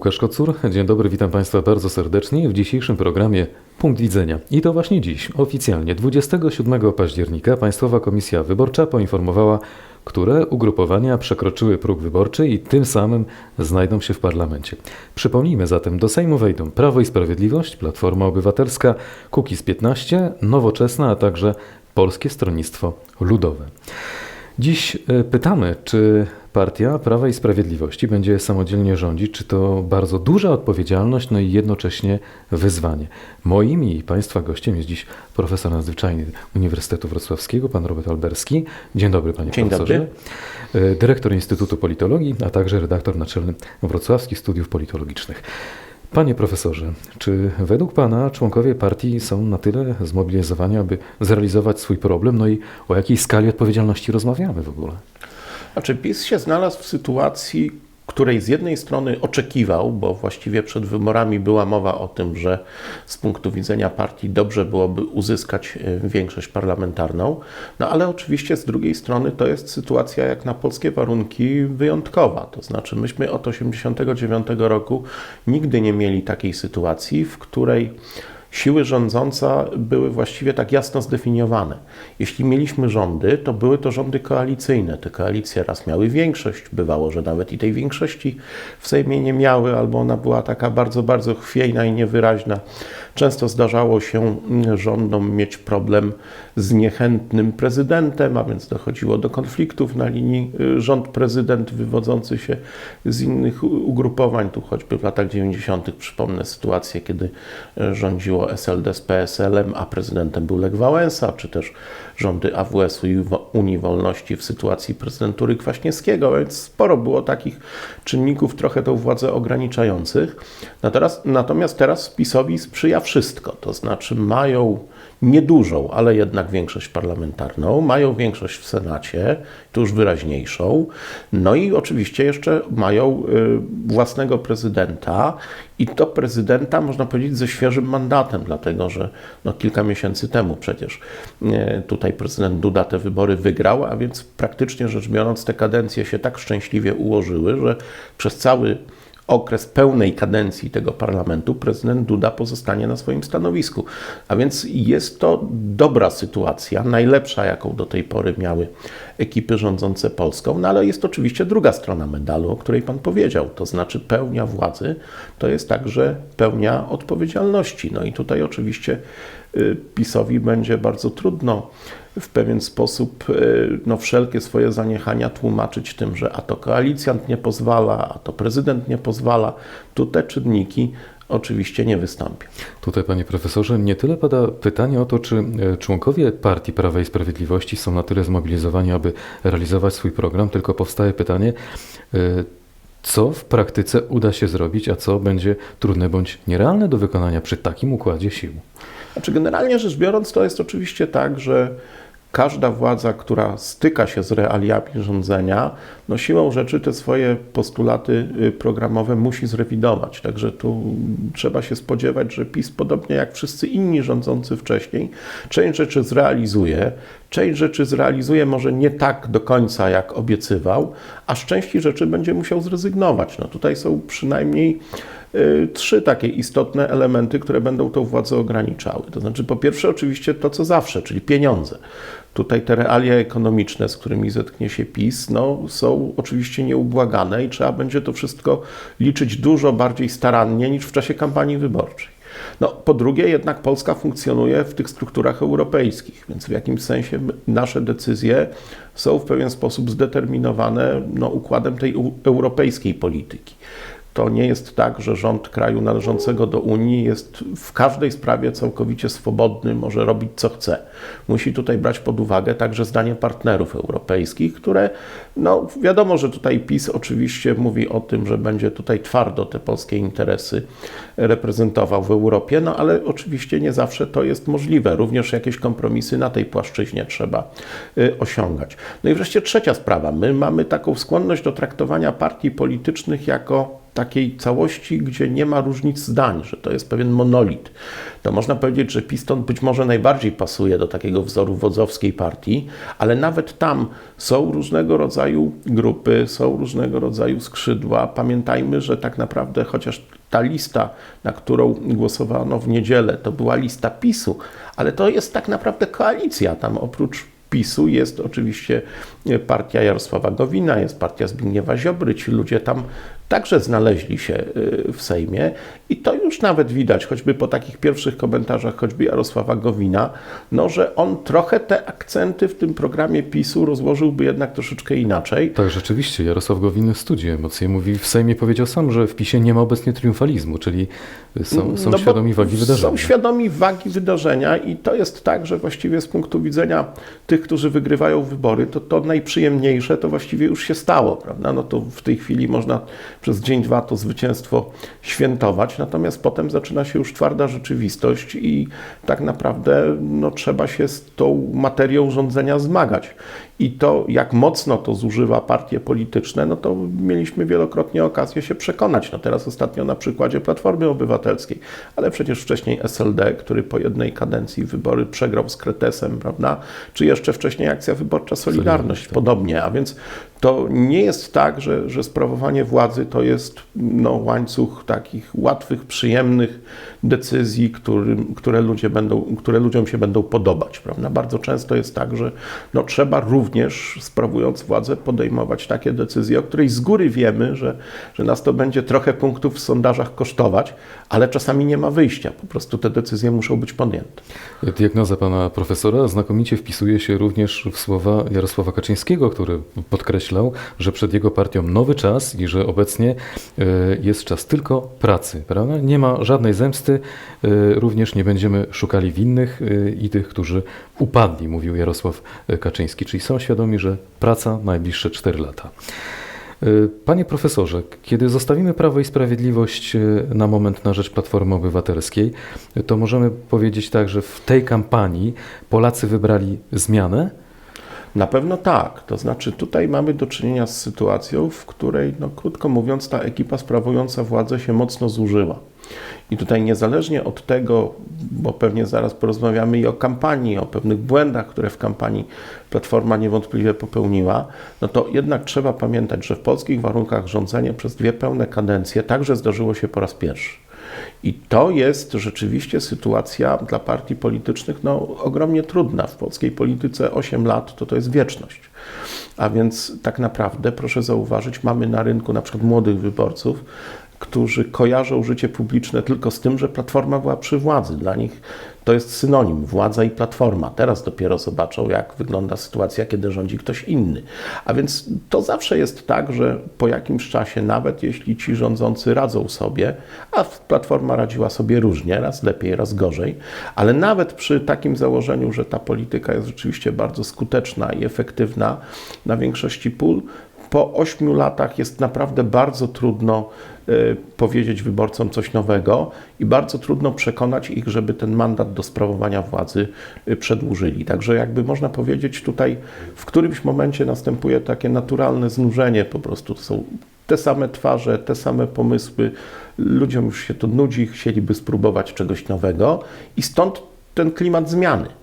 Łukasz Kocur, dzień dobry, witam Państwa bardzo serdecznie w dzisiejszym programie Punkt Widzenia. I to właśnie dziś, oficjalnie 27 października Państwowa Komisja Wyborcza poinformowała, które ugrupowania przekroczyły próg wyborczy i tym samym znajdą się w parlamencie. Przypomnijmy zatem, do Sejmu wejdą Prawo i Sprawiedliwość, Platforma Obywatelska, Kukiz 15, Nowoczesna, a także Polskie Stronnictwo Ludowe. Dziś e, pytamy, czy partia Prawa i Sprawiedliwości będzie samodzielnie rządzić, czy to bardzo duża odpowiedzialność, no i jednocześnie wyzwanie. Moim i Państwa gościem jest dziś profesor nadzwyczajny Uniwersytetu Wrocławskiego, pan Robert Alberski. Dzień dobry, panie Dzień profesorze. Dobry. Dyrektor Instytutu Politologii, a także redaktor naczelny Wrocławskich Studiów Politologicznych. Panie profesorze, czy według Pana członkowie partii są na tyle zmobilizowani, aby zrealizować swój problem? No i o jakiej skali odpowiedzialności rozmawiamy w ogóle? Znaczy, PiS się znalazł w sytuacji, której z jednej strony oczekiwał, bo właściwie przed wyborami była mowa o tym, że z punktu widzenia partii dobrze byłoby uzyskać e, większość parlamentarną, no ale oczywiście z drugiej strony to jest sytuacja jak na polskie warunki wyjątkowa. To znaczy myśmy od 1989 roku nigdy nie mieli takiej sytuacji, w której siły rządzące były właściwie tak jasno zdefiniowane. Jeśli mieliśmy rządy, to były to rządy koalicyjne. Te koalicje raz miały większość, bywało, że nawet i tej większości w Sejmie nie miały, albo ona była taka bardzo, bardzo chwiejna i niewyraźna. Często zdarzało się rządom mieć problem z niechętnym prezydentem, a więc dochodziło do konfliktów na linii y, rząd-prezydent wywodzący się z innych ugrupowań. Tu choćby w latach 90. przypomnę sytuację, kiedy y, rządziło SLD z PSL-em, a prezydentem był Lech Wałęsa, czy też rządy AWS-u i Unii Wolności w sytuacji prezydentury Kwaśniewskiego, więc sporo było takich czynników trochę tą władzę ograniczających. Natomiast teraz PiSowi sprzyja wszystko, to znaczy mają niedużą, ale jednak większość parlamentarną, mają większość w Senacie, tu już wyraźniejszą, no i oczywiście jeszcze mają y, własnego prezydenta i to prezydenta, można powiedzieć, ze świeżym mandatem, dlatego że no, kilka miesięcy temu przecież y, tutaj prezydent Duda te wybory wygrał, a więc praktycznie rzecz biorąc te kadencje się tak szczęśliwie ułożyły, że przez cały okres pełnej kadencji tego parlamentu prezydent Duda pozostanie na swoim stanowisku. A więc jest to dobra sytuacja, najlepsza, jaką do tej pory miały ekipy rządzące Polską, no ale jest oczywiście druga strona medalu, o której Pan powiedział, to znaczy pełnia władzy to jest także pełnia odpowiedzialności. No i tutaj oczywiście y, PiSowi będzie bardzo trudno w pewien sposób y, no, wszelkie swoje zaniechania tłumaczyć tym, że a to koalicjant nie pozwala, a to prezydent nie pozwala. Tu te czynniki oczywiście nie wystąpią. Tutaj, panie profesorze, nie tyle pada pytanie o to, czy e, członkowie Partii Prawa i Sprawiedliwości są na tyle zmobilizowani, aby realizować swój program, tylko powstaje pytanie, e, co w praktyce uda się zrobić, a co będzie trudne bądź nierealne do wykonania przy takim układzie sił. Znaczy, generalnie rzecz biorąc, to jest oczywiście tak, że każda władza, która styka się z realiami rządzenia, no siłą rzeczy te swoje postulaty y, programowe musi zrewidować. Także tu trzeba się spodziewać, że PiS, podobnie jak wszyscy inni rządzący wcześniej, część rzeczy zrealizuje, część rzeczy zrealizuje może nie tak do końca, jak obiecywał, a z części rzeczy będzie musiał zrezygnować. No tutaj są przynajmniej y, trzy takie istotne elementy, które będą tą władzę ograniczały. To znaczy, po pierwsze, oczywiście to, co zawsze, czyli pieniądze. Tutaj te realia ekonomiczne, z którymi zetknie się PiS, no, są oczywiście nieubłagane i trzeba będzie to wszystko liczyć dużo bardziej starannie niż w czasie kampanii wyborczej. No, po drugie, jednak Polska funkcjonuje w tych strukturach europejskich, więc w jakimś sensie nasze decyzje są w pewien sposób zdeterminowane no, układem tej europejskiej polityki. To nie jest tak, że rząd kraju należącego do Unii jest w każdej sprawie całkowicie swobodny, może robić co chce. Musi tutaj brać pod uwagę także zdanie partnerów europejskich, które, no wiadomo, że tutaj PiS oczywiście mówi o tym, że będzie tutaj twardo te polskie interesy reprezentował w Europie, no ale oczywiście nie zawsze to jest możliwe. Również jakieś kompromisy na tej płaszczyźnie trzeba y, osiągać. No i wreszcie trzecia sprawa. My mamy taką skłonność do traktowania partii politycznych jako takiej całości, gdzie nie ma różnic zdań, że to jest pewien monolit. To można powiedzieć, że Piston być może najbardziej pasuje do takiego wzoru wodzowskiej partii, ale nawet tam są różnego rodzaju grupy, są różnego rodzaju skrzydła. Pamiętajmy, że tak naprawdę chociaż ta lista, na którą głosowano w niedzielę, to była lista PiSu, ale to jest tak naprawdę koalicja. Tam oprócz PiSu jest oczywiście partia Jarosława Gowina, jest partia Zbigniewa Ziobry. Ci ludzie tam także znaleźli się y, w Sejmie i to już nawet widać, choćby po takich pierwszych komentarzach, choćby Jarosława Gowina, no, że on trochę te akcenty w tym programie PiSu rozłożyłby jednak troszeczkę inaczej. Tak, rzeczywiście. Jarosław Gowin studzi emocje. Mówi, w Sejmie powiedział sam, że w PiSie nie ma obecnie triumfalizmu, czyli są, są No świadomi wagi wydarzenia. Są świadomi wagi wydarzenia i to jest tak, że właściwie z punktu widzenia tych, którzy wygrywają wybory, to to najprzyjemniejsze to właściwie już się stało, prawda? No to w tej chwili można przez dzień, dwa to zwycięstwo świętować, natomiast potem zaczyna się już twarda rzeczywistość i tak naprawdę no, trzeba się z tą materią rządzenia zmagać. I to, jak mocno to zużywa partie polityczne, no to mieliśmy wielokrotnie okazję się przekonać. No teraz ostatnio na przykładzie Platformy Obywatelskiej, ale przecież wcześniej SLD, który po jednej kadencji wybory przegrał z Kretesem, prawda? Czy jeszcze wcześniej akcja wyborcza Solidarność, Solidarność, tak. podobnie. A więc to nie jest tak, że, że sprawowanie władzy to jest no, łańcuch takich łatwych, przyjemnych decyzji, którym, które, ludzie będą, które ludziom się będą podobać. Prawda? Bardzo często jest tak, że no, trzeba również, sprawując władzę, podejmować takie decyzje, o której z góry wiemy, że, że nas to będzie trochę punktów w sondażach kosztować, ale czasami nie ma wyjścia. Po prostu te decyzje muszą być podjęte. Diagnoza pana profesora znakomicie wpisuje się również w słowa Jarosława Kaczyńskiego, który że przed jego partią nowy czas i że obecnie e, jest czas tylko pracy. Prawda? Nie ma żadnej zemsty, e, również nie będziemy szukali winnych e, i tych, którzy upadli, mówił Jarosław Kaczyński. Czyli są świadomi, że praca najbliższe 4 lata. Panie profesorze, kiedy zostawimy Prawo i Sprawiedliwość na moment na rzecz Platformy Obywatelskiej, to możemy powiedzieć tak, że w tej kampanii Polacy wybrali zmianę? Na pewno tak. To znaczy, tutaj mamy do czynienia z sytuacją, w której, no, krótko mówiąc, ta ekipa sprawująca władzę się mocno zużyła. I tutaj niezależnie od tego, bo pewnie zaraz porozmawiamy i o kampanii, o pewnych błędach, które w kampanii Platforma niewątpliwie popełniła, no to jednak trzeba pamiętać, że w polskich warunkach rządzenie przez dwie pełne kadencje także zdarzyło się po raz pierwszy. I to jest rzeczywiście sytuacja dla partii politycznych no, ogromnie trudna. W polskiej polityce 8 lat to to jest wieczność. A więc tak naprawdę, proszę zauważyć, mamy na rynku na przykład młodych wyborców, którzy kojarzą życie publiczne tylko z tym, że platforma była przy władzy. Dla nich to jest synonim władza i platforma. Teraz dopiero zobaczą, jak wygląda sytuacja, kiedy rządzi ktoś inny. A więc to zawsze jest tak, że po jakimś czasie, nawet jeśli ci rządzący radzą sobie, a platforma radziła sobie różnie, raz lepiej, raz gorzej, ale nawet przy takim założeniu, że ta polityka jest rzeczywiście bardzo skuteczna i efektywna na większości pól, po ośmiu latach jest naprawdę bardzo trudno powiedzieć wyborcom coś nowego i bardzo trudno przekonać ich, żeby ten mandat do sprawowania władzy y, przedłużyli. Także jakby można powiedzieć tutaj w którymś momencie następuje takie naturalne znużenie, po prostu są te same twarze, te same pomysły, ludziom już się to nudzi, chcieliby spróbować czegoś nowego i stąd ten klimat zmiany.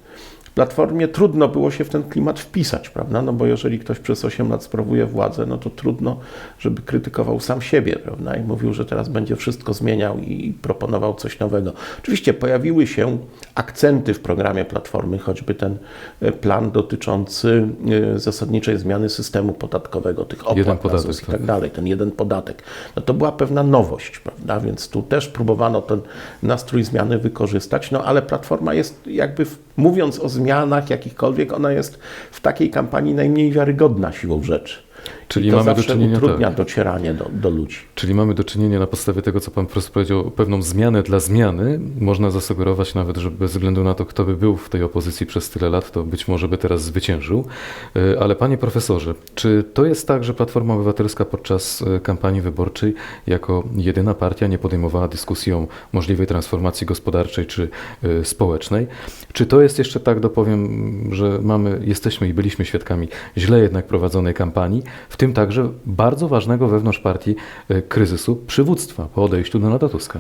Platformie trudno było się w ten klimat wpisać, prawda? No bo jeżeli ktoś przez 8 lat sprawuje władzę, no to trudno, żeby krytykował sam siebie, prawda? I mówił, że teraz będzie wszystko zmieniał i proponował coś nowego. Oczywiście pojawiły się akcenty w programie Platformy, choćby ten e, plan dotyczący e, zasadniczej zmiany systemu podatkowego, tych opłat podatek, i tak. tak dalej, ten jeden podatek. No to była pewna nowość, prawda? Więc tu też próbowano ten nastrój zmiany wykorzystać, no ale Platforma jest jakby, mówiąc o zmianach jakichkolwiek, ona jest w takiej kampanii najmniej wiarygodna siłą rzeczy. Czyli I to mamy do czynienia utrudnia tak. docieranie do, do ludzi. Czyli mamy do czynienia na podstawie tego, co pan profesor powiedział, pewną zmianę dla zmiany. Można zasugerować nawet, że bez względu na to, kto by był w tej opozycji przez tyle lat, to być może by teraz zwyciężył. E, Ale panie profesorze, czy to jest tak, że Platforma Obywatelska podczas e, kampanii wyborczej jako jedyna partia nie podejmowała dyskusji o możliwej transformacji gospodarczej czy e, społecznej? Czy to jest jeszcze tak, dopowiem, że mamy, jesteśmy i byliśmy świadkami źle jednak prowadzonej kampanii, w tym także bardzo ważnego wewnątrz partii e, kryzysu przywództwa po odejściu Donalda Tuska.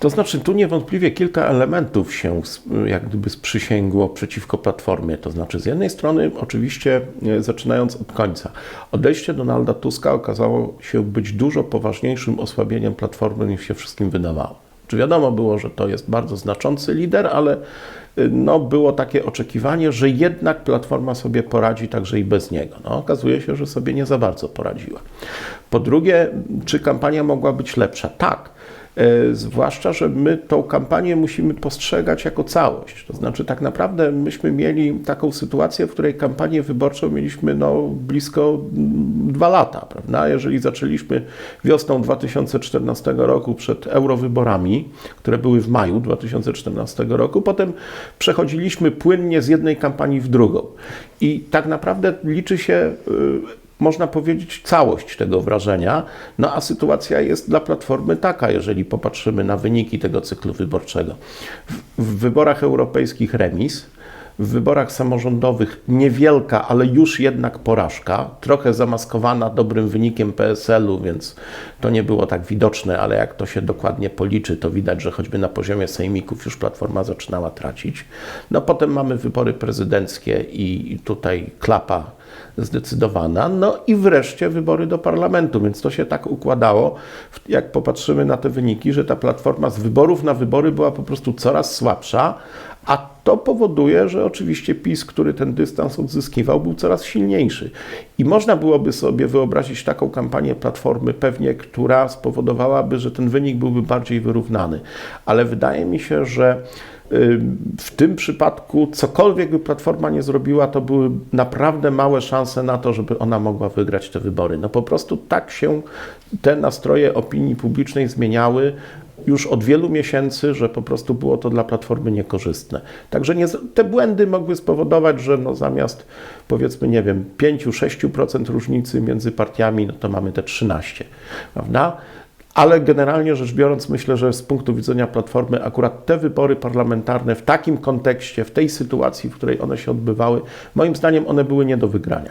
To znaczy, tu niewątpliwie kilka elementów się s- jak gdyby sprzysięgło przeciwko Platformie. To znaczy, z jednej strony, oczywiście, e, zaczynając od końca, odejście Donalda Tuska okazało się być dużo poważniejszym osłabieniem Platformy niż się wszystkim wydawało. Czy wiadomo było, że to jest bardzo znaczący lider, ale y, no, było takie oczekiwanie, że jednak Platforma sobie poradzi także i bez niego. No, okazuje się, że sobie nie za bardzo poradziła. Po drugie, czy kampania mogła być lepsza? Tak. E, Zwłaszcza, że my tą kampanię musimy postrzegać jako całość. To znaczy, tak naprawdę myśmy mieli taką sytuację, w której kampanię wyborczą mieliśmy no, blisko mm, dwa lata, prawda? Jeżeli zaczęliśmy wiosną 2014 roku przed eurowyborami, które były w maju 2014 roku, potem przechodziliśmy płynnie z jednej kampanii w drugą. I tak naprawdę liczy się y, można powiedzieć, całość tego wrażenia. No a sytuacja jest dla Platformy taka, jeżeli popatrzymy na wyniki tego cyklu wyborczego. W, wyborach europejskich remis, w wyborach samorządowych niewielka, ale już jednak porażka, trochę zamaskowana dobrym wynikiem PSL-u, więc to nie było tak widoczne, ale jak to się dokładnie policzy, to widać, że choćby na poziomie sejmików już Platforma zaczynała tracić. No potem mamy wybory prezydenckie i tutaj klapa zdecydowana. No i wreszcie wybory do parlamentu, więc to się tak układało, jak popatrzymy na te wyniki, że ta platforma z wyborów na wybory była po prostu coraz słabsza, a to powoduje, że oczywiście PiS, który ten dystans odzyskiwał, był coraz silniejszy. I można byłoby sobie wyobrazić taką kampanię Platformy pewnie, która spowodowałaby, że ten wynik byłby bardziej wyrównany. Ale wydaje mi się, że w tym przypadku cokolwiek by Platforma nie zrobiła, to były naprawdę małe szanse na to, żeby ona mogła wygrać te wybory. No po prostu tak się te nastroje opinii publicznej zmieniały już od wielu miesięcy, że po prostu było to dla Platformy niekorzystne. Także nie, te błędy mogły spowodować, że no zamiast powiedzmy, nie wiem, 5-6% różnicy między partiami, no to mamy te 13, prawda? Ale generalnie rzecz biorąc, myślę, że z punktu widzenia Platformy akurat te wybory parlamentarne w takim kontekście, w tej sytuacji, w której one się odbywały, moim zdaniem one były nie do wygrania.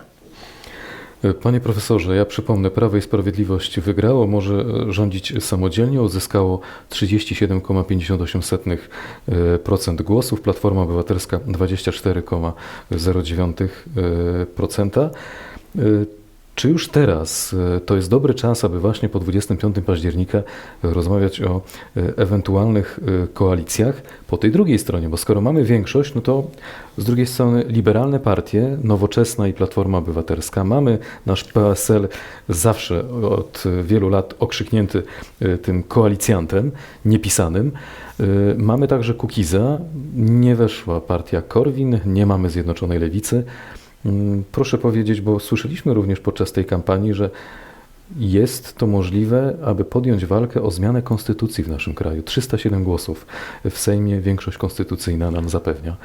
Panie profesorze, ja przypomnę, Prawo i Sprawiedliwość wygrało, może e, rządzić samodzielnie, uzyskało 37,58% głosów, Platforma Obywatelska 24,09%. Czy już teraz e, to jest dobry czas, aby właśnie po 25 października rozmawiać o e, ewentualnych e, koalicjach po tej drugiej stronie? Bo skoro mamy większość, no to z drugiej strony liberalne partie, Nowoczesna i Platforma Obywatelska, mamy nasz PSL zawsze od wielu lat okrzyknięty tym koalicjantem niepisanym. Mamy także Kukiza, nie weszła partia Korwin, nie mamy Zjednoczonej Lewicy. Mm, Proszę powiedzieć, bo słyszeliśmy również podczas tej kampanii, że jest to możliwe, aby podjąć walkę o zmianę konstytucji w naszym kraju. 307 głosów w Sejmie większość konstytucyjna nam zapewnia.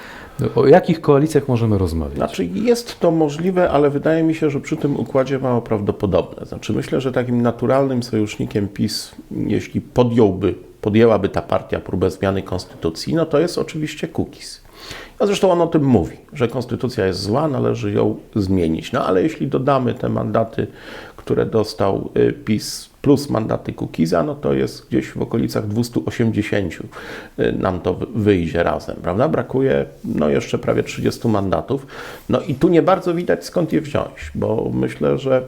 O jakich koalicjach możemy rozmawiać? Znaczy jest to możliwe, ale wydaje mi się, że przy tym układzie mało prawdopodobne. Znaczy myślę, że takim naturalnym sojusznikiem PiS, jeśli podjąłby, podjęłaby ta partia próbę zmiany konstytucji, no to jest oczywiście Kukiz. A zresztą on o tym mówi, że konstytucja jest zła, należy ją zmienić. No ale jeśli dodamy te mandaty, które dostał y, PiS plus mandaty Kukiza, no to jest gdzieś w okolicach 280 y, nam to wy- wyjdzie razem, prawda? Brakuje no jeszcze prawie 30 mandatów. No i tu nie bardzo widać skąd je wziąć, bo myślę, że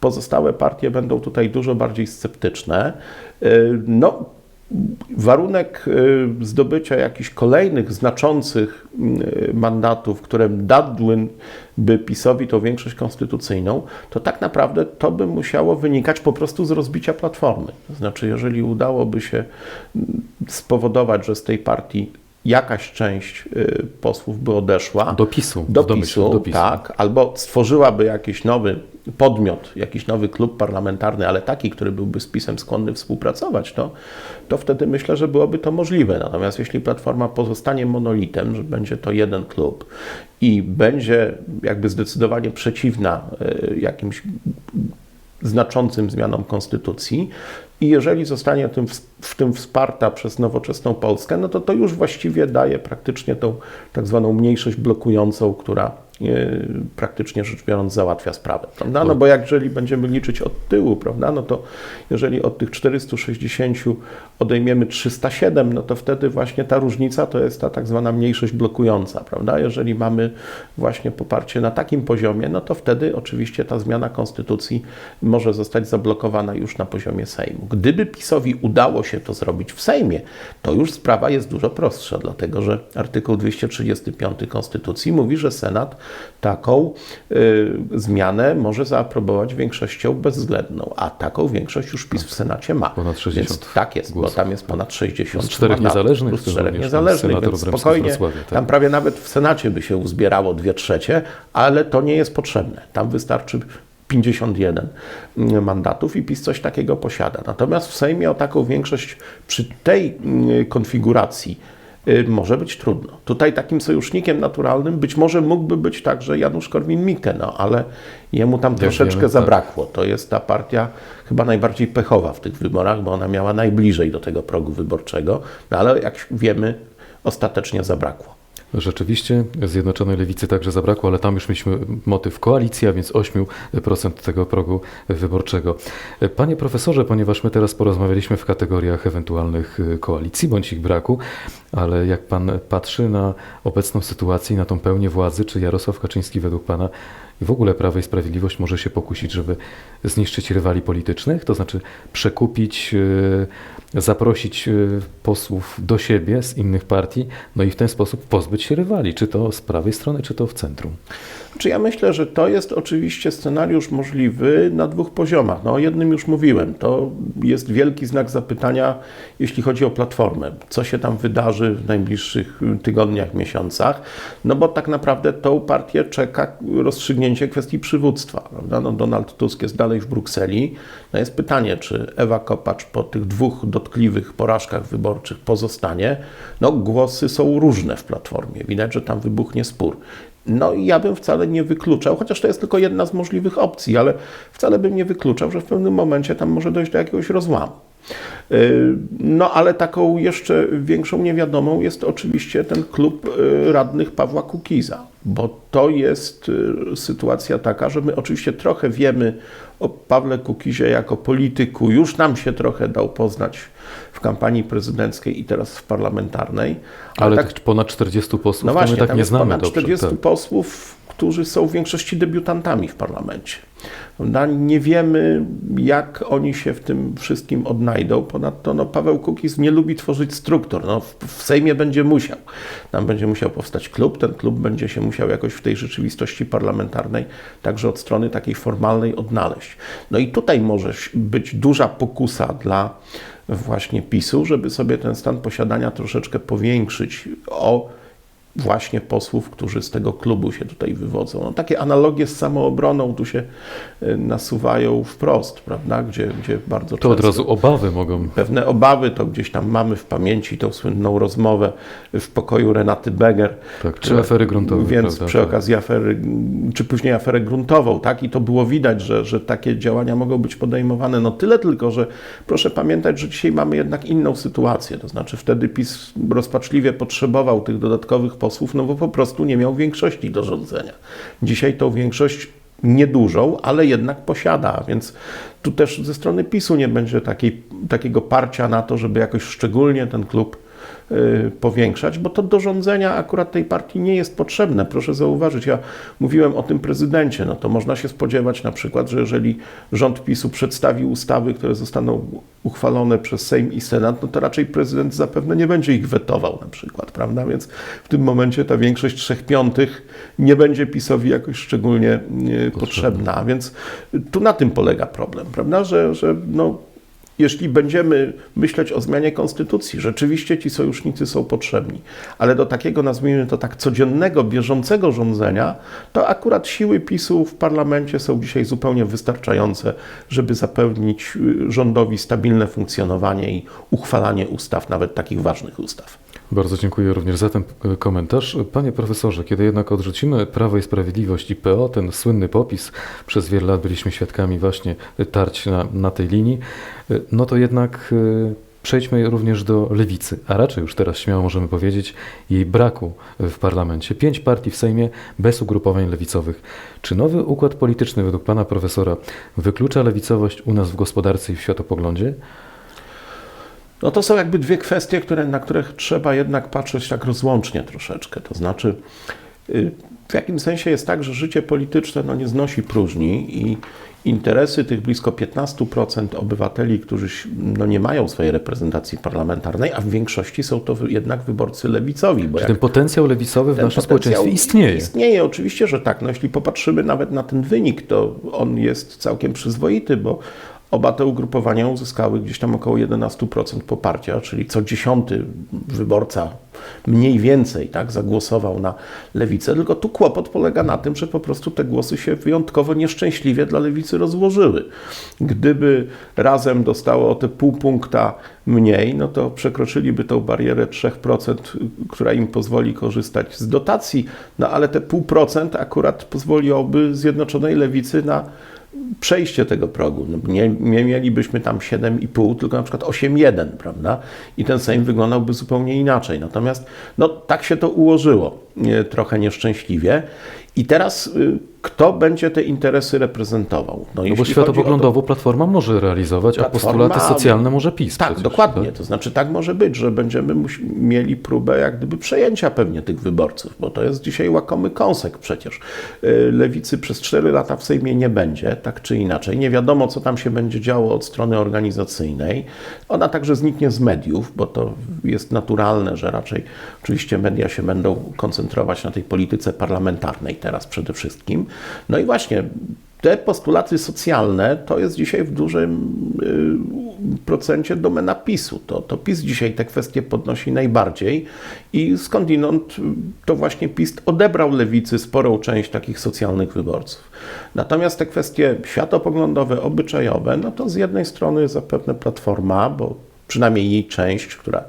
pozostałe partie będą tutaj dużo bardziej sceptyczne. Y, No, warunek y, zdobycia jakichś kolejnych znaczących y, mandatów, które dadłyby PiSowi tą większość konstytucyjną, to tak naprawdę to by musiało wynikać po prostu z rozbicia Platformy. To znaczy, jeżeli udałoby się mm, spowodować, że z tej partii jakaś część y, posłów by odeszła, Do PiSu. do PiSu, do PiSu. tak, albo stworzyłaby jakiś nowy podmiot, jakiś nowy klub parlamentarny, ale taki, który byłby z PiSem skłonny współpracować, to, to wtedy myślę, że byłoby to możliwe. Natomiast jeśli Platforma pozostanie monolitem, że będzie to jeden klub i będzie jakby zdecydowanie przeciwna y, jakimś znaczącym zmianom konstytucji i jeżeli zostanie tym, w tym wsparta przez nowoczesną Polskę, no to to już właściwie daje praktycznie tą tak zwaną mniejszość blokującą, która e, praktycznie rzecz biorąc załatwia sprawę. Prawda? No bo jak jeżeli będziemy liczyć od tyłu, prawda, no to jeżeli od tych 460 odejmiemy 307, no to wtedy właśnie ta różnica to jest ta tak zwana mniejszość blokująca, prawda? Jeżeli mamy właśnie poparcie na takim poziomie, no to wtedy oczywiście ta zmiana konstytucji może zostać zablokowana już na poziomie Sejmu. Gdyby PiSowi udało się to zrobić w Sejmie, to już sprawa jest dużo prostsza, dlatego że artykuł 235 Konstytucji mówi, że Senat taką y, zmianę może zaaprobować większością bezwzględną, a taką większość już PiS w Senacie ma. Ponad 60 Więc tak jest, głosów. bo tam jest ponad 60 Z czterech mandatów, niezależnych, plus czterech niezależnych, więc spokojnie, tak. tam prawie nawet w Senacie by się uzbierało dwie trzecie, ale to nie jest potrzebne. Tam wystarczy 51 mandatów i PiS coś takiego posiada. Natomiast w Sejmie o taką większość przy tej mm, konfiguracji może być trudno. Tutaj takim sojusznikiem naturalnym być może mógłby być także Janusz Korwin-Mikke, no ale jemu tam troszeczkę wiemy, tak. zabrakło. To jest ta partia chyba najbardziej pechowa w tych wyborach, bo ona miała najbliżej do tego progu wyborczego, no ale jak wiemy, ostatecznie zabrakło. Rzeczywiście Zjednoczonej Lewicy także zabrakło, ale tam już mieliśmy motyw koalicja, więc 8% tego progu wyborczego. Panie profesorze, ponieważ my teraz porozmawialiśmy w kategoriach ewentualnych koalicji bądź ich braku, ale jak pan patrzy na obecną sytuację i na tą pełnię władzy, czy Jarosław Kaczyński według pana w ogóle Prawo i Sprawiedliwość może się pokusić, żeby zniszczyć rywali politycznych, to znaczy przekupić, e, zaprosić e, posłów do siebie z innych partii, no i w ten sposób pozbyć się rywali, czy to z prawej strony, czy to w centrum. Czy ja myślę, że to jest oczywiście scenariusz możliwy na dwóch poziomach. No, o jednym już mówiłem. To jest wielki znak zapytania, jeśli chodzi o platformę. Co się tam wydarzy w najbliższych tygodniach, miesiącach? No bo tak naprawdę tą partię czeka rozstrzygnięcie kwestii przywództwa. No, Donald Tusk jest dalej w Brukseli. No jest pytanie, czy Ewa Kopacz po tych dwóch dotkliwych porażkach wyborczych pozostanie. No głosy są różne w platformie. Widać, że tam wybuchnie spór. No i ja bym wcale nie wykluczał, chociaż to jest tylko jedna z możliwych opcji, ale wcale bym nie wykluczał, że w pewnym momencie tam może dojść do jakiegoś rozłamu. Yy, No ale taką jeszcze większą niewiadomą jest oczywiście ten klub yy, radnych Pawła Kukiza, bo to jest yy, sytuacja taka, że my oczywiście trochę wiemy o Pawle Kukizie jako polityku, już nam się trochę dał poznać w kampanii prezydenckiej i teraz w parlamentarnej. Ale tak tych ponad 40 posłów no właśnie, tak tam nie jest znamy ponad dobrze. 40 tak. posłów, którzy są w większości debiutantami w parlamencie. Nie wiemy, jak oni się w tym wszystkim odnajdą. Ponadto no, Paweł Kukiz nie lubi tworzyć struktur. No, w, w Sejmie będzie musiał. Tam będzie musiał powstać klub. Ten klub będzie się musiał jakoś w tej rzeczywistości parlamentarnej także od strony takiej formalnej odnaleźć. No i tutaj może być duża pokusa dla właśnie PiSu, żeby sobie ten stan posiadania troszeczkę powiększyć o właśnie posłów, którzy z tego klubu się tutaj wywodzą. No, takie analogie z samoobroną tu się y, nasuwają wprost, prawda? Gdzie, gdzie bardzo To od razu obawy mogą. pewne obawy, to gdzieś tam mamy w pamięci tą słynną rozmowę w pokoju Renaty Beger. Tak, czy afery gruntowe. Więc prawda? przy Tak. okazji afery, czy później aferę gruntową, tak? I to było widać, że, że takie działania mogą być podejmowane. No tyle tylko, że proszę pamiętać, że dzisiaj mamy jednak inną sytuację. To znaczy wtedy PiS rozpaczliwie potrzebował tych dodatkowych posłów, no bo po prostu nie miał większości do rządzenia. Dzisiaj tą większość niedużą, ale jednak posiada, więc tu też ze strony PiSu nie będzie takiej, takiego parcia na to, żeby jakoś szczególnie ten klub powiększać, bo to do rządzenia akurat tej partii nie jest potrzebne. Proszę zauważyć, ja mówiłem o tym prezydencie, no to można się spodziewać na przykład, że jeżeli rząd PiSu przedstawi ustawy, które zostaną uchwalone przez Sejm i Senat, no to raczej prezydent zapewne nie będzie ich wetował na przykład, prawda? Więc w tym momencie ta większość trzech piątych nie będzie PiSowi jakoś szczególnie y, potrzebna, a więc tu na tym polega problem, prawda? Że, że no, jeśli będziemy myśleć o zmianie konstytucji, rzeczywiście ci sojusznicy są potrzebni, ale do takiego, nazwijmy to tak, codziennego, bieżącego rządzenia, to akurat siły PiSu w parlamencie są dzisiaj zupełnie wystarczające, żeby zapewnić y, rządowi stabilne funkcjonowanie i uchwalanie ustaw, nawet takich ważnych ustaw. Bardzo dziękuję również za ten e, komentarz. Panie profesorze, kiedy jednak odrzucimy Prawo i Sprawiedliwość i PO, ten słynny popis, przez wiele lat byliśmy świadkami właśnie tarć na, na tej linii, no to jednak Przejdźmy również do lewicy, a raczej już teraz śmiało możemy powiedzieć jej braku w parlamencie. Pięć partii w Sejmie bez ugrupowań lewicowych. Czy nowy układ polityczny według pana profesora wyklucza lewicowość u nas w gospodarce i w światopoglądzie? No to są jakby dwie kwestie, które, na które trzeba jednak patrzeć tak rozłącznie troszeczkę. To znaczy, y, w jakim sensie jest tak, że życie polityczne no, nie znosi próżni i interesy tych blisko 15% obywateli, którzy no, nie mają swojej reprezentacji parlamentarnej, a w większości są to jednak wyborcy lewicowi. Bo Czy ten potencjał lewicowy w naszym społeczeństwie istnieje? Istnieje, oczywiście, że tak. No, jeśli popatrzymy nawet na ten wynik, to on jest całkiem przyzwoity, bo oba te ugrupowania uzyskały gdzieś tam około 11% poparcia, czyli co dziesiąty wyborca mniej więcej tak, zagłosował na lewicę. Tylko tu kłopot polega na tym, że po prostu te głosy się wyjątkowo nieszczęśliwie dla lewicy rozłożyły. Gdyby razem dostało o te pół punkta mniej, no to przekroczyliby tą barierę 3%, która im pozwoli korzystać z dotacji, no ale te pół procent akurat pozwoliłoby Zjednoczonej Lewicy na przejście tego progu. No, nie, nie mielibyśmy tam 7,5, tylko na przykład 8,1, prawda? I ten Sejm wyglądałby zupełnie inaczej. Natomiast no, tak się to ułożyło, nie, trochę nieszczęśliwie. I teraz y, kto będzie te interesy reprezentował? No bo jeśli chodzi o to- światopoglądowo Platforma może realizować, a Platforma- postulaty socjalne może PiS. tak, przecież, dokładnie. tak? To znaczy tak może być, że będziemy mieli próbę jak gdyby przejęcia pewnie tych wyborców, bo to jest dzisiaj łakomy kąsek przecież. Y, Lewicy przez 4 lata w Sejmie nie będzie, tak czy inaczej. Nie wiadomo, co tam się będzie działo od strony organizacyjnej. Ona także zniknie z mediów, bo to jest naturalne, że raczej oczywiście media się będą koncentrować na tej polityce parlamentarnej teraz przede wszystkim. No i właśnie te postulaty socjalne to jest dzisiaj w dużym y, procencie domena PiSu. To, to PiS dzisiaj te kwestie podnosi najbardziej i skądinąd to właśnie PiS odebrał lewicy sporą część takich socjalnych wyborców. Natomiast te kwestie światopoglądowe, obyczajowe, no to z jednej strony zapewne Platforma, bo przynajmniej jej część, która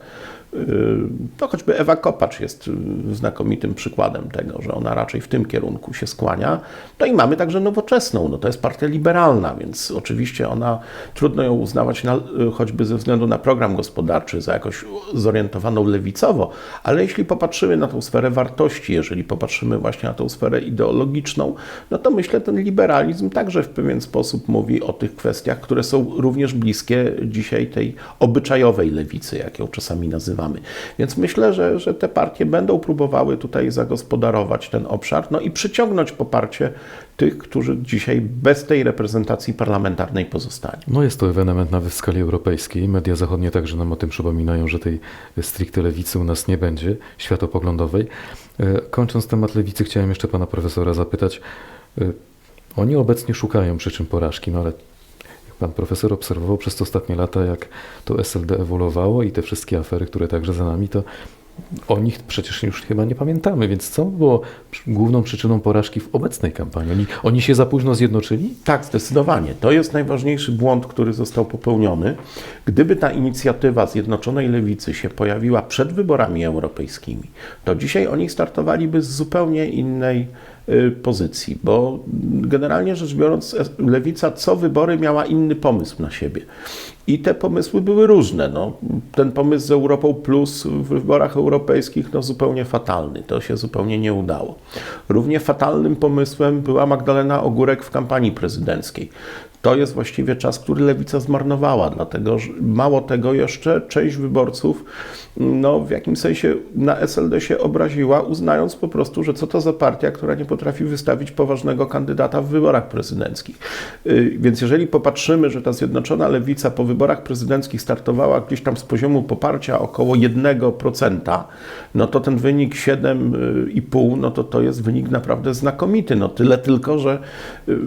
no choćby Ewa Kopacz jest y, znakomitym przykładem tego, że ona raczej w tym kierunku się skłania. No i mamy także nowoczesną, no to jest partia liberalna, więc oczywiście ona, trudno ją uznawać na, y, choćby ze względu na program gospodarczy za jakoś zorientowaną lewicowo, ale jeśli popatrzymy na tą sferę wartości, jeżeli popatrzymy właśnie na tą sferę ideologiczną, no to myślę, ten liberalizm także w pewien sposób mówi o tych kwestiach, które są również bliskie dzisiaj tej obyczajowej lewicy, jak ją czasami nazywamy. Więc myślę, że, że te partie będą próbowały tutaj zagospodarować ten obszar, no i przyciągnąć poparcie tych, którzy dzisiaj bez tej reprezentacji parlamentarnej pozostali. No jest to ewenement nawet w skali europejskiej. Media zachodnie także nam o tym przypominają, że tej stricte lewicy u nas nie będzie, światopoglądowej. E, Kończąc temat lewicy, chciałem jeszcze pana profesora zapytać. e, Oni obecnie szukają przyczyn porażki, no ale pan profesor obserwował przez te ostatnie lata, jak to SLD ewoluowało i te wszystkie afery, które także za nami, to o nich przecież już chyba nie pamiętamy, więc co było główną przyczyną porażki w obecnej kampanii? Oni, oni się za późno zjednoczyli? Tak, zdecydowanie. To jest najważniejszy błąd, który został popełniony. Gdyby ta inicjatywa Zjednoczonej Lewicy się pojawiła przed wyborami europejskimi, to dzisiaj oni startowaliby z zupełnie innej pozycji, bo generalnie rzecz biorąc, es- Lewica co wybory miała inny pomysł na siebie. I te pomysły były różne. No, ten pomysł z Europą Plus w wyborach europejskich no, zupełnie fatalny. To się zupełnie nie udało. Równie fatalnym pomysłem była Magdalena Ogórek w kampanii prezydenckiej. To jest właściwie czas, który lewica zmarnowała, dlatego że mało tego jeszcze część wyborców no, w jakimś sensie na SLD się obraziła, uznając po prostu, że co to za partia, która nie potrafi wystawić poważnego kandydata w wyborach prezydenckich. Yy, Więc jeżeli popatrzymy, że ta Zjednoczona Lewica po wyborach prezydenckich startowała gdzieś tam z poziomu poparcia około 1%, no to ten wynik 7,5, no to to jest wynik naprawdę znakomity. No tyle tylko, że y,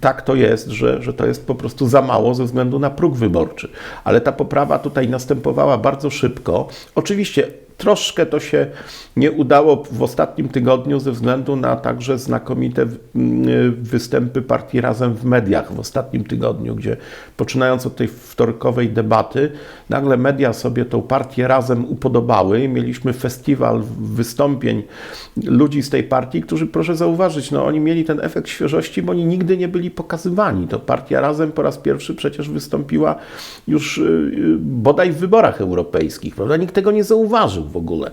tak to jest, że, że to jest po prostu za mało ze względu na próg wyborczy. Ale ta poprawa tutaj następowała bardzo szybko. Oczywiście Troszkę to się nie udało w ostatnim tygodniu ze względu na także znakomite mm, występy partii Razem w mediach w ostatnim tygodniu, gdzie poczynając od tej wtorkowej debaty, nagle media sobie tą partię Razem upodobały. Mieliśmy festiwal wystąpień ludzi z tej partii, którzy proszę zauważyć, no oni mieli ten efekt świeżości, bo oni nigdy nie byli pokazywani. To partia Razem po raz pierwszy przecież wystąpiła już y, y, bodaj w wyborach europejskich, prawda? Nikt tego nie zauważył w ogóle.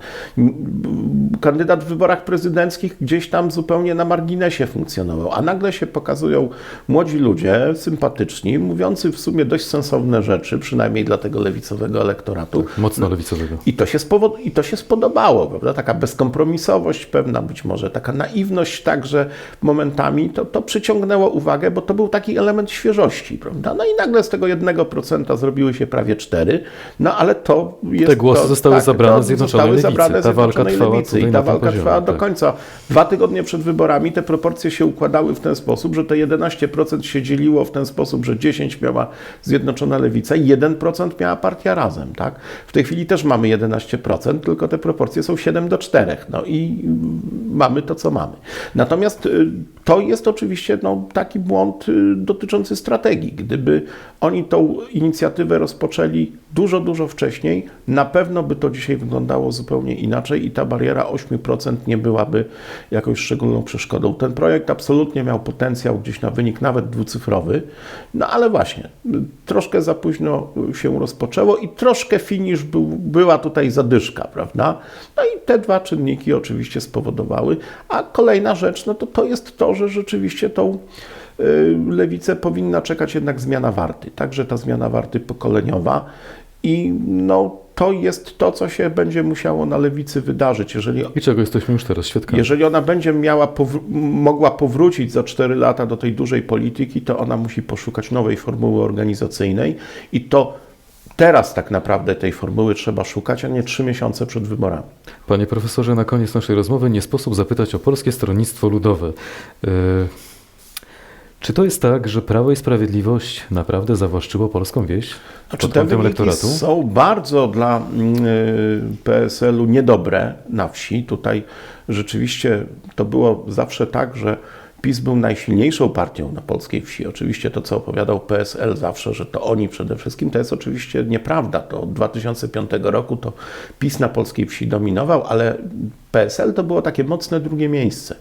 Kandydat w wyborach prezydenckich gdzieś tam zupełnie na marginesie funkcjonował, a nagle się pokazują młodzi ludzie, sympatyczni, mówiący w sumie dość sensowne rzeczy, przynajmniej dla tego lewicowego elektoratu. Mocno lewicowego. I to się, spowod- I to się spodobało, prawda? Taka bezkompromisowość pewna, być może taka naiwność także momentami, to, to przyciągnęło uwagę, bo to był taki element świeżości, prawda? No i nagle z tego 1% zrobiły się prawie 4, no ale to jest... Te głosy to, zostały zabrane to Zjednoczonej zostały Lewicy. zabrane Ta walka Lewicy i ta walka poziomie, trwała do tak. końca. Dwa tygodnie przed wyborami te proporcje się układały w ten sposób, że te 11% się dzieliło w ten sposób, że 10 miała Zjednoczona Lewica i 1% miała Partia Razem, tak? W tej chwili też mamy 11%, tylko te proporcje są 7 do 4, no i mamy to, co mamy. Natomiast y, to jest oczywiście no, taki błąd y, dotyczący strategii. Gdyby oni tą inicjatywę rozpoczęli dużo, dużo wcześniej, na pewno by to dzisiaj wyglądało zupełnie inaczej i ta bariera 8% nie byłaby jakąś szczególną przeszkodą. Ten projekt absolutnie miał potencjał gdzieś na wynik nawet dwucyfrowy, no ale właśnie, troszkę za późno się rozpoczęło i troszkę finisz był, była tutaj zadyszka, prawda? No i te dwa czynniki oczywiście spowodowały, a kolejna rzecz, no to to jest to, że rzeczywiście tą y, lewicę powinna czekać jednak zmiana warty, także ta zmiana warty pokoleniowa i no to jest to, co się będzie musiało na lewicy wydarzyć, jeżeli I czego jesteśmy już teraz świadkami. jeżeli ona będzie miała, powr- mogła powrócić za 4 lata do tej dużej polityki, to ona musi poszukać nowej formuły organizacyjnej i to teraz tak naprawdę tej formuły trzeba szukać, a nie 3 miesiące przed wyborami. Panie profesorze, na koniec naszej rozmowy nie sposób zapytać o Polskie Stronnictwo Ludowe. Yy, Czy to jest tak, że Prawo i Sprawiedliwość naprawdę zawłaszczyło polską wieś Znaczy, pod te kątem elektoratu? są bardzo dla mm, y, PSL-u niedobre na wsi. Tutaj rzeczywiście to było zawsze tak, że PiS był najsilniejszą partią na polskiej wsi. Oczywiście to, co opowiadał PSL zawsze, że to oni przede wszystkim, to jest oczywiście nieprawda. To od 2005 roku to PiS na polskiej wsi dominował, ale PSL to było takie mocne drugie miejsce.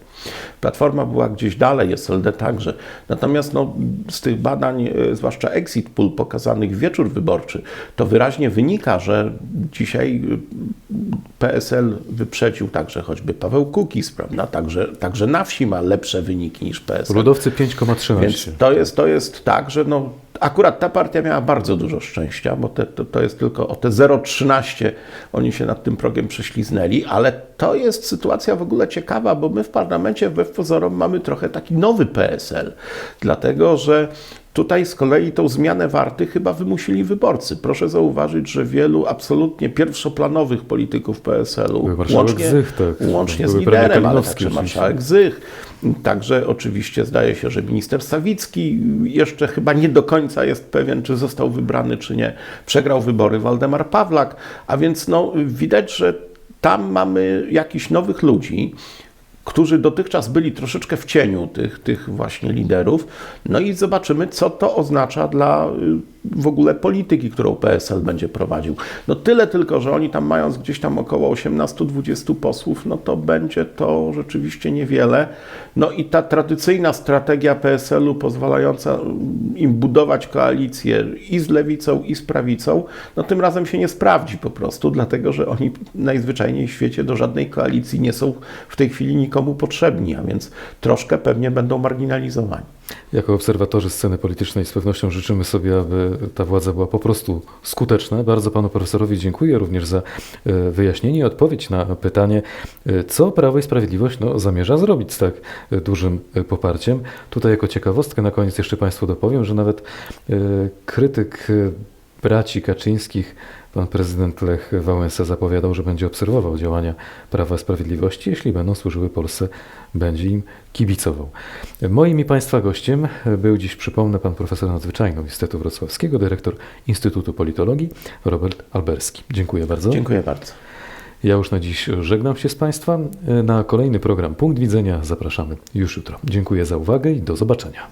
Platforma była gdzieś dalej, SLD także. Natomiast no, z tych badań, e, zwłaszcza exit poll pokazanych w wieczór wyborczy, to wyraźnie wynika, że dzisiaj e, PSL wyprzedził także choćby Paweł Kukiz, prawda? Także, także na wsi ma lepsze wyniki niż PSL. Ludowcy 5,13. Więc to jest, to jest tak, że no, akurat ta partia miała bardzo dużo szczęścia, bo te, to, to jest tylko o te 0,13 oni się nad tym progiem prześliznęli, ale to jest sytuacja w ogóle ciekawa, bo my w parlamencie wbrew pozorom mamy trochę taki nowy PSL, dlatego że Tutaj z kolei tą zmianę warty chyba wymusili wyborcy. Proszę zauważyć, że wielu absolutnie pierwszoplanowych polityków PSL-u, łącznie, Zych, tak. łącznie z liderem, ale także oczywiście. marszałek Zych. Także oczywiście zdaje się, że minister Sawicki jeszcze chyba nie do końca jest pewien, czy został wybrany, czy nie. Przegrał wybory Waldemar Pawlak, a więc no, widać, że tam mamy jakichś nowych ludzi, którzy dotychczas byli troszeczkę w cieniu tych, tych właśnie liderów. No i zobaczymy, co to oznacza dla y, w ogóle polityki, którą PSL będzie prowadził. No tyle tylko, że oni tam mając gdzieś tam około 18-20 posłów, no to będzie to rzeczywiście niewiele. No i ta tradycyjna strategia PSL-u pozwalająca im budować koalicję i z lewicą, i z prawicą, no tym razem się nie sprawdzi po prostu, dlatego że oni najzwyczajniej w świecie do żadnej koalicji nie są w tej chwili nikomu potrzebni, a więc troszkę pewnie będą marginalizowani. Jako obserwatorzy sceny politycznej z pewnością życzymy sobie, aby ta władza była po prostu skuteczna. Bardzo panu profesorowi dziękuję również za e, wyjaśnienie i odpowiedź na pytanie, e, co Prawo i Sprawiedliwość no, zamierza zrobić z tak e, dużym poparciem. Tutaj jako ciekawostkę na koniec jeszcze państwu dopowiem, że nawet krytyk braci Kaczyńskich, pan prezydent Lech Wałęsa zapowiadał, że będzie obserwował działania Prawa i Sprawiedliwości. Jeśli będą służyły Polsce, będzie im kibicował. Moim i Państwa gościem był dziś, przypomnę, pan profesor nadzwyczajny Uniwersytetu Wrocławskiego, dyrektor Instytutu Politologii Robert Alberski. Dziękuję bardzo. Dziękuję bardzo. Ja już na dziś żegnam się z Państwem. Na kolejny program Punkt Widzenia zapraszamy już jutro. Dziękuję za uwagę i do zobaczenia.